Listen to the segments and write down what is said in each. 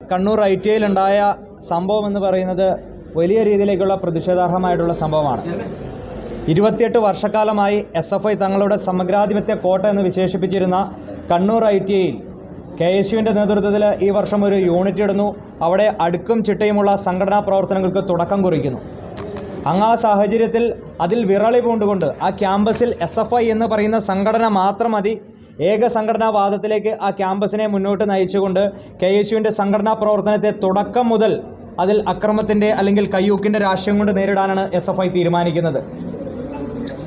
Kannur I T ഐയിലുണ്ടായ സംഭവം എന്ന് പറയുന്നത് വലിയ രീതിയിലേക്കുള്ള പ്രതിഷേധാർഹമായിട്ടുള്ള സംഭവമാണ്. ഇരുപത്തിയെട്ട് വർഷക്കാലമായി എസ് എഫ് ഐ തങ്ങളുടെ സമഗ്രാധിപത്യ കോട്ട എന്ന് വിശേഷിപ്പിച്ചിരുന്ന കണ്ണൂർ ഐ ടി ഐയിൽ കെ എസ് യുവിന്റെ നേതൃത്വത്തിൽ ഈ വർഷം ഒരു യൂണിറ്റ് ഇടുന്നു. അവിടെ അടുക്കും ചിട്ടയുമുള്ള സംഘടനാ പ്രവർത്തനങ്ങൾക്ക് തുടക്കം കുറിക്കുന്നു. അങ്ങ് ആ സാഹചര്യത്തിൽ അതിൽ വിറളി പൂണ്ടുകൊണ്ട് ആ ക്യാമ്പസിൽ എസ് എഫ് ഐ എന്ന് പറയുന്ന സംഘടന മാത്രം മതി. ഏക സംഘടനാവാദത്തിലേക്ക് ആ ക്യാമ്പസിനെ മുന്നോട്ട് നയിച്ചുകൊണ്ട് കെ എസ് യുവിന്റെ സംഘടനാ പ്രവർത്തനത്തെ തുടക്കം മുതൽ അതിൽ അക്രമത്തിന്റെ അല്ലെങ്കിൽ കയ്യൂക്കിന്റെ രാഷ്ട്രീയം കൊണ്ട് നേരിടാനാണ് എസ് എഫ് ഐ തീരുമാനിക്കുന്നത്.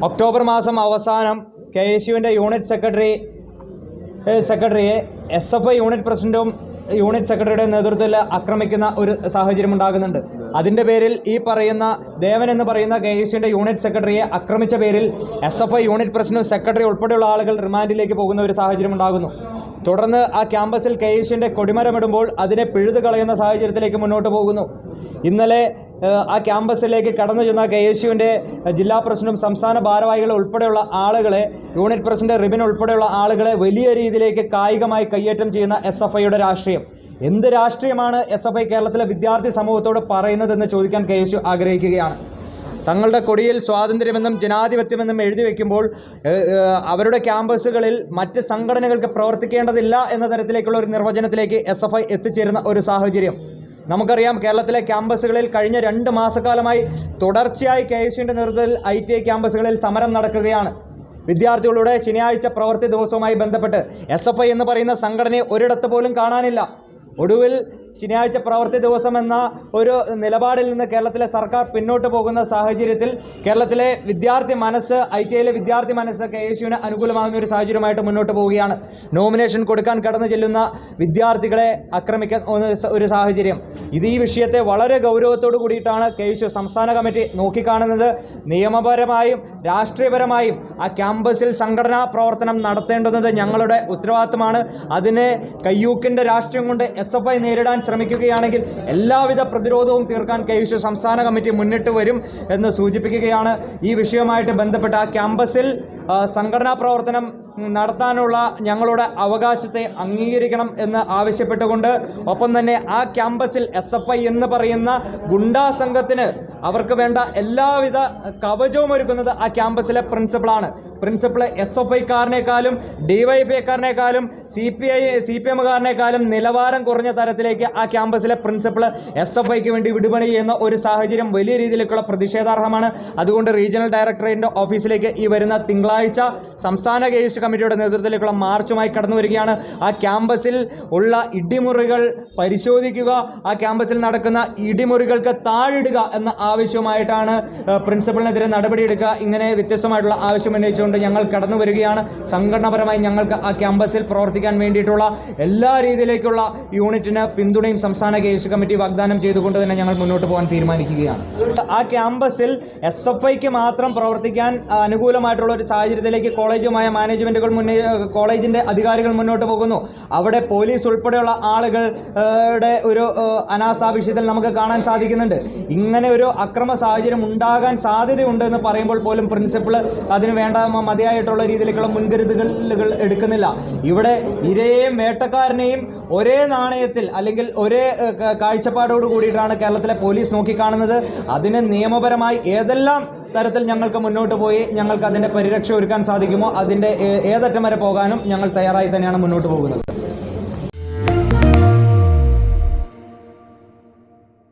ഒക്ടോബർ മാസം അവസാനം കെ എസ് യുവിന്റെ യൂണിറ്റ് സെക്രട്ടറി സെക്രട്ടറിയെ എസ് എഫ് ഐ യൂണിറ്റ് പ്രസിഡന്റും യൂണിറ്റ് സെക്രട്ടറിയുടെ നേതൃത്വത്തിൽ ആക്രമിക്കുന്ന ഒരു സാഹചര്യം ഉണ്ടാകുന്നുണ്ട്. അതിന്റെ പേരിൽ ഈ പറയുന്ന ദേവൻ എന്ന് പറയുന്ന കെ എസ് യൂണിറ്റ് സെക്രട്ടറിയെ ആക്രമിച്ച പേരിൽ എസ് എഫ് ഐ യൂണിറ്റ് പ്രസിഡന്റും സെക്രട്ടറി ഉൾപ്പെടെയുള്ള ആളുകൾ റിമാൻഡിലേക്ക് പോകുന്ന ഒരു സാഹചര്യം ഉണ്ടാകുന്നു. തുടർന്ന് ആ ക്യാമ്പസിൽ കെ എസ് കൊടിമരമിടുമ്പോൾ അതിനെ പിഴുതു കളയുന്ന സാഹചര്യത്തിലേക്ക് മുന്നോട്ട് പോകുന്നു. ഇന്നലെ ആ ക്യാമ്പസിലേക്ക് കടന്നു ചെന്ന കെ എസ് യുവിന്റെ ജില്ലാ പ്രസിഡന്റും സംസ്ഥാന ഭാരവാഹികൾ ഉൾപ്പെടെയുള്ള ആളുകളെ യൂണിറ്റ് പ്രസിഡന്റ് റിബിൻ ഉൾപ്പെടെയുള്ള ആളുകളെ വലിയ രീതിയിലേക്ക് കായികമായി കയ്യേറ്റം ചെയ്യുന്ന എസ് എഫ് ഐയുടെ രാഷ്ട്രീയം. എന്ത് രാഷ്ട്രീയമാണ് എസ് എഫ് ഐ കേരളത്തിലെ വിദ്യാർത്ഥി സമൂഹത്തോട് പറയുന്നതെന്ന് ചോദിക്കാൻ കെ എസ് യു ആഗ്രഹിക്കുകയാണ്. തങ്ങളുടെ കൊടിയിൽ സ്വാതന്ത്ര്യമെന്നും ജനാധിപത്യമെന്നും എഴുതി ഏഹ്, അവരുടെ ക്യാമ്പസുകളിൽ മറ്റ് സംഘടനകൾക്ക് പ്രവർത്തിക്കേണ്ടതില്ല എന്ന തരത്തിലേക്കുള്ള ഒരു നിർവചനത്തിലേക്ക് എസ് എത്തിച്ചേരുന്ന ഒരു സാഹചര്യം. നമുക്കറിയാം കേരളത്തിലെ ക്യാമ്പസുകളിൽ കഴിഞ്ഞ രണ്ട് മാസക്കാലമായി തുടർച്ചയായി കെ എസ് യുവിന്റെ നേതൃത്വത്തിൽ ഐ ടി ഐ ക്യാമ്പസുകളിൽ സമരം നടക്കുകയാണ്. വിദ്യാർത്ഥികളുടെ ശനിയാഴ്ച പ്രവൃത്തി ദിവസവുമായി ബന്ധപ്പെട്ട് എസ് എഫ് ഐ എന്ന് പറയുന്ന സംഘടനയെ ഒരിടത്ത് പോലും കാണാനില്ല. ഒടുവിൽ ശനിയാഴ്ച പ്രവൃത്തി ദിവസം എന്ന ഒരു നിലപാടിൽ നിന്ന് കേരളത്തിലെ സർക്കാർ പിന്നോട്ട് പോകുന്ന സാഹചര്യത്തിൽ കേരളത്തിലെ വിദ്യാർത്ഥി മനസ്സ് ഐ ടി ഐയിലെ വിദ്യാർത്ഥി മനസ്സ് കെ എസ് യുവിന് അനുകൂലമാകുന്ന ഒരു സാഹചര്യമായിട്ട് മുന്നോട്ട് പോവുകയാണ്. നോമിനേഷൻ കൊടുക്കാൻ കടന്നു ചെല്ലുന്ന വിദ്യാർത്ഥികളെ ആക്രമിക്കാൻ ഒരു ഒരു സാഹചര്യം. ഇത് ഈ വിഷയത്തെ വളരെ ഗൗരവത്തോടു കൂടിയിട്ടാണ് കെ യു സംസ്ഥാന കമ്മിറ്റി നോക്കിക്കാണുന്നത്. നിയമപരമായും രാഷ്ട്രീയപരമായും ആ ക്യാമ്പസിൽ സംഘടനാ പ്രവർത്തനം നടത്തേണ്ടുന്നത് ഞങ്ങളുടെ ഉത്തരവാദിത്തമാണ്. അതിനെ കയ്യൂക്കിന്റെ രാഷ്ട്രീയം കൊണ്ട് എസ് എഫ് ഐ നേരിടാൻ ശ്രമിക്കുകയാണെങ്കിൽ എല്ലാവിധ പ്രതിരോധവും തീർക്കാൻ കെ യു സംസ്ഥാന കമ്മിറ്റി മുന്നിട്ട് വരും എന്ന് സൂചിപ്പിക്കുകയാണ് ഈ വിഷയവുമായിട്ട് ബന്ധപ്പെട്ട് ആ ക്യാമ്പസിൽ സംഘടനാ പ്രവർത്തനം നടത്താനുള്ള ഞങ്ങളുടെ അവകാശത്തെ അംഗീകരിക്കണം എന്ന് ആവശ്യപ്പെട്ടുകൊണ്ട് ഒപ്പം തന്നെ ആ ക്യാമ്പസിൽ എസ് എഫ് ഐ എന്ന് പറയുന്ന ഗുണ്ടാ സംഘത്തിന് അവർക്ക് വേണ്ട എല്ലാവിധ കവചവും ഒരുക്കുന്നത് ആ ക്യാമ്പസിലെ പ്രിൻസിപ്പളാണ്. പ്രിൻസിപ്പൾ എസ് എഫ് ഐക്കാരനേക്കാളും D Y F ഐക്കാരനേക്കാളും C P I C P എമ്മുകാരനേക്കാളും നിലവാരം കുറഞ്ഞ തരത്തിലേക്ക് ആ ക്യാമ്പസിലെ പ്രിൻസിപ്പൾ എസ് എഫ് ഐക്ക് വേണ്ടി വിടുപണി ചെയ്യുന്ന ഒരു സാഹചര്യം വലിയ രീതിയിലേക്കുള്ള പ്രതിഷേധാർഹമാണ്. അതുകൊണ്ട് റീജിയണൽ ഡയറക്ടറേറ്റിന്റെ ഓഫീസിലേക്ക് ഈ വരുന്ന തിങ്കളാഴ്ച സംസ്ഥാന കേസ് കമ്മിറ്റിയുടെ നേതൃത്വത്തിലേക്കുള്ള മാർച്ചുമായി കടന്നു വരികയാണ്. ആ ക്യാമ്പസിൽ ഉള്ള ഇടിമുറികൾ പരിശോധിക്കുക ആ ക്യാമ്പസിൽ നടക്കുന്ന ഇടിമുറികൾക്ക് താഴിടുക എന്ന ആവശ്യമായിട്ടാണ് പ്രിൻസിപ്പളിനെതിരെ നടപടിയെടുക്കുക. ഇങ്ങനെ വ്യത്യസ്തമായിട്ടുള്ള ആവശ്യം ഉന്നയിച്ചുകൊണ്ട് ഞങ്ങൾ കടന്നു വരികയാണ്. സംഘടനാപരമായി ഞങ്ങൾക്ക് ആ ക്യാമ്പസിൽ പ്രവർത്തിക്കാൻ വേണ്ടിയിട്ടുള്ള എല്ലാ രീതിയിലേക്കുള്ള യൂണിറ്റിന് പിന്തുണയും സംസ്ഥാന കെ എസ് കമ്മിറ്റി വാഗ്ദാനം ചെയ്തുകൊണ്ട് തന്നെ ഞങ്ങൾ മുന്നോട്ട് പോകാൻ തീരുമാനിക്കുകയാണ്. ആ ക്യാമ്പസിൽ എസ് എഫ് ഐക്ക് മാത്രം പ്രവർത്തിക്കാൻ അനുകൂലമായിട്ടുള്ള ഒരു സാഹചര്യത്തിലേക്ക് കോളേജുമായ മാനേജ്മെന്റുകൾ മുന്നേ അധികാരികൾ മുന്നോട്ട് പോകുന്നു. അവിടെ പോലീസ് ഉൾപ്പെടെയുള്ള ആളുകൾ ഒരു അനാസാഭിഷ്യത്തിൽ നമുക്ക് കാണാൻ സാധിക്കുന്നുണ്ട്. ഇങ്ങനെ ഒരു അക്രമ സാഹചര്യം ഉണ്ടാകാൻ സാധ്യതയുണ്ട് എന്ന് പറയുമ്പോൾ പോലും പ്രിൻസിപ്പൾ അതിന് വേണ്ട മതിയായിട്ടുള്ള രീതിയിലേക്കുള്ള മുൻകരുതലുകൾ എടുക്കുന്നില്ല. ഇവിടെ ഇരയെയും മേട്ടക്കാരനെയും ഒരേ നാണയത്തിൽ അല്ലെങ്കിൽ ഒരേ കാഴ്ചപ്പാടോട് കൂടിയിട്ടാണ് കേരളത്തിലെ പോലീസ് നോക്കിക്കാണുന്നത്. അതിന് നിയമപരമായി ഏതെല്ലാം തരത്തിൽ ഞങ്ങൾക്ക് മുന്നോട്ട് പോയി ഞങ്ങൾക്ക് അതിന്റെ പരിരക്ഷ ഒരുക്കാൻ സാധിക്കുമോ അതിന്റെ ഏതറ്റം വരെ പോകാനും ഞങ്ങൾ തയ്യാറായി തന്നെയാണ് മുന്നോട്ട് പോകുന്നത്.